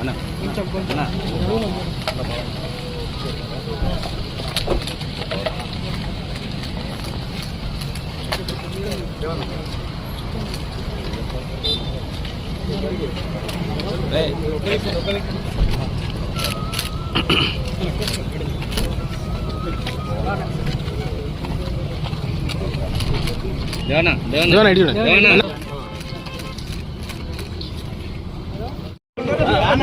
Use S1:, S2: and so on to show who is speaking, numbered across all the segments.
S1: అన్న అన్న రేయ్. దేవనా దేవనా
S2: దేవనా,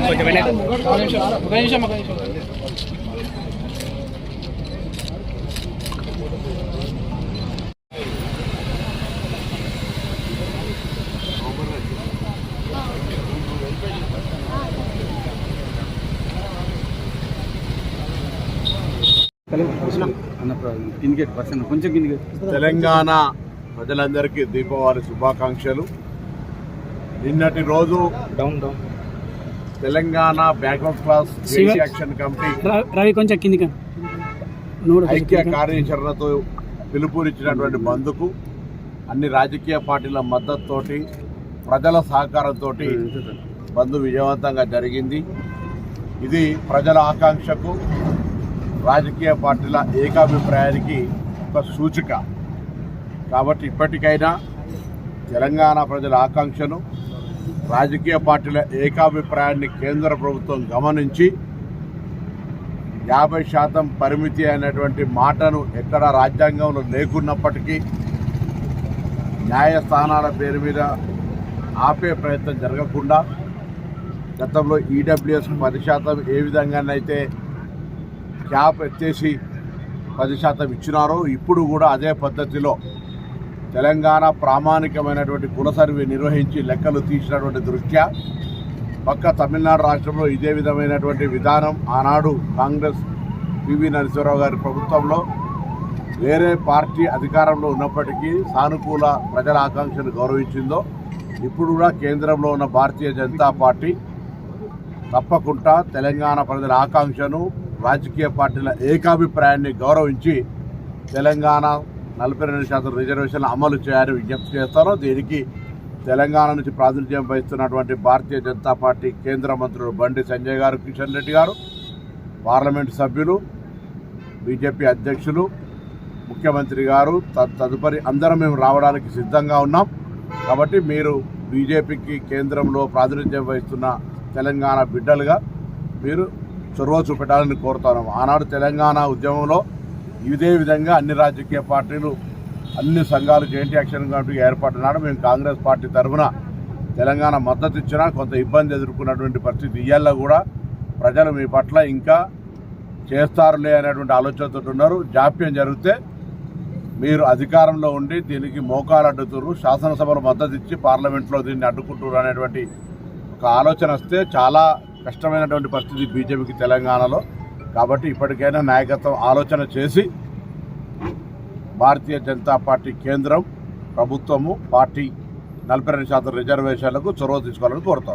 S1: కొంచెం వెనక్కి.
S2: ఒక నిమిషం ఒక నిమిషం ఒక నిమిషం
S1: అన్న కిందికి పర్సన్ కొంచెం కిందికి
S3: తెలంగాణ ప్రజలందరికీ దీపావళి శుభాకాంక్షలు. నిన్నటి రోజు
S1: down
S3: down Telangana backward
S2: class
S3: action committee
S2: Ravi కొంచెం
S3: ఐక్య కార్యాచరణతో పిలుపునిచ్చినటువంటి బంద్కు అన్ని రాజకీయ పార్టీల మద్దతుతోటి ప్రజల సహకారంతో బంద్ విజయవంతంగా జరిగింది. ఇది ప్రజల ఆకాంక్షకు రాజకీయ పార్టీల ఏకాభిప్రాయానికి ఒక సూచిక. కాబట్టి ఇప్పటికైనా తెలంగాణ ప్రజల ఆకాంక్షను రాజకీయ పార్టీల ఏకాభిప్రాయాన్ని కేంద్ర ప్రభుత్వం గమనించి యాభై శాతం పరిమితి అయినటువంటి మాటను ఎక్కడ రాజ్యాంగంలో లేకున్నప్పటికీ న్యాయస్థానాల పేరు మీద ఆపే ప్రయత్నం జరగకుండా గతంలో ఈడబ్ల్యూఎస్ పది శాతం ఏ విధంగానైతే క్యాప్ ఎత్తేసి పది శాతం ఇచ్చినారో. ఇప్పుడు కూడా అదే పద్ధతిలో తెలంగాణ ప్రామాణికమైనటువంటి కుల సర్వే నిర్వహించి లెక్కలు తీసినటువంటి దృష్ట్యా పక్క తమిళనాడు రాష్ట్రంలో ఇదే విధమైనటువంటి విధానం ఆనాడు కాంగ్రెస్ పివి నరసింహరావు గారి ప్రభుత్వంలో వేరే పార్టీ అధికారంలో ఉన్నప్పటికీ సానుకూల ప్రజల ఆకాంక్షను గౌరవించిందో ఇప్పుడు కూడా కేంద్రంలో ఉన్న భారతీయ జనతా పార్టీ తప్పకుండా తెలంగాణ ప్రజల ఆకాంక్షను రాజకీయ పార్టీల ఏకాభిప్రాయాన్ని గౌరవించి తెలంగాణ నలభై రెండు శాతం రిజర్వేషన్లు అమలు చేయాలని విజ్ఞప్తి చేస్తారో దీనికి తెలంగాణ నుంచి ప్రాతినిధ్యం వహిస్తున్నటువంటి భారతీయ జనతా పార్టీ కేంద్ర మంత్రులు బండి సంజయ్ గారు కిషన్ రెడ్డి గారు పార్లమెంటు సభ్యులు బీజేపీ అధ్యక్షులు ముఖ్యమంత్రి గారు త- తదుపరి అందరం మేము రావడానికి సిద్ధంగా ఉన్నాం. కాబట్టి మీరు బీజేపీకి కేంద్రంలో ప్రాతినిధ్యం వహిస్తున్న తెలంగాణ బిడ్డలుగా మీరు చొరవ చూపెట్టాలని కోరుతున్నాం. ఆనాడు తెలంగాణ ఉద్యమంలో ఇదే విధంగా అన్ని రాజకీయ పార్టీలు అన్ని సంఘాలు జాయింట్ యాక్షన్ కమిటీ ఏర్పడినాడు. మేము కాంగ్రెస్ పార్టీ తరఫున తెలంగాణ మద్దతు ఇచ్చినా కొంత ఇబ్బంది ఎదుర్కొన్నటువంటి పరిస్థితి ఇయ్యాల్లో కూడా ప్రజలు మీ పట్ల ఇంకా చేస్తారులే అనేటువంటి ఆలోచనతో ఉన్నారు. జాప్యం జరిగితే మీరు అధికారంలో ఉండి దీనికి మోకాలు అడ్డుతున్నారు శాసనసభలో మద్దతు ఇచ్చి పార్లమెంట్లో దీన్ని అడ్డుకుంటున్నారు అనేటువంటి ఒక ఆలోచన వస్తే చాలా కష్టమైనటువంటి పరిస్థితి బీజేపీకి తెలంగాణలో. కాబట్టి ఇప్పటికైనా నాయకత్వం ఆలోచన చేసి భారతీయ జనతా పార్టీ కేంద్రం ప్రభుత్వము పార్టీ నలభై రెండు శాతం రిజర్వేషన్లకు చొరవ తీసుకోవాలని కోరుతా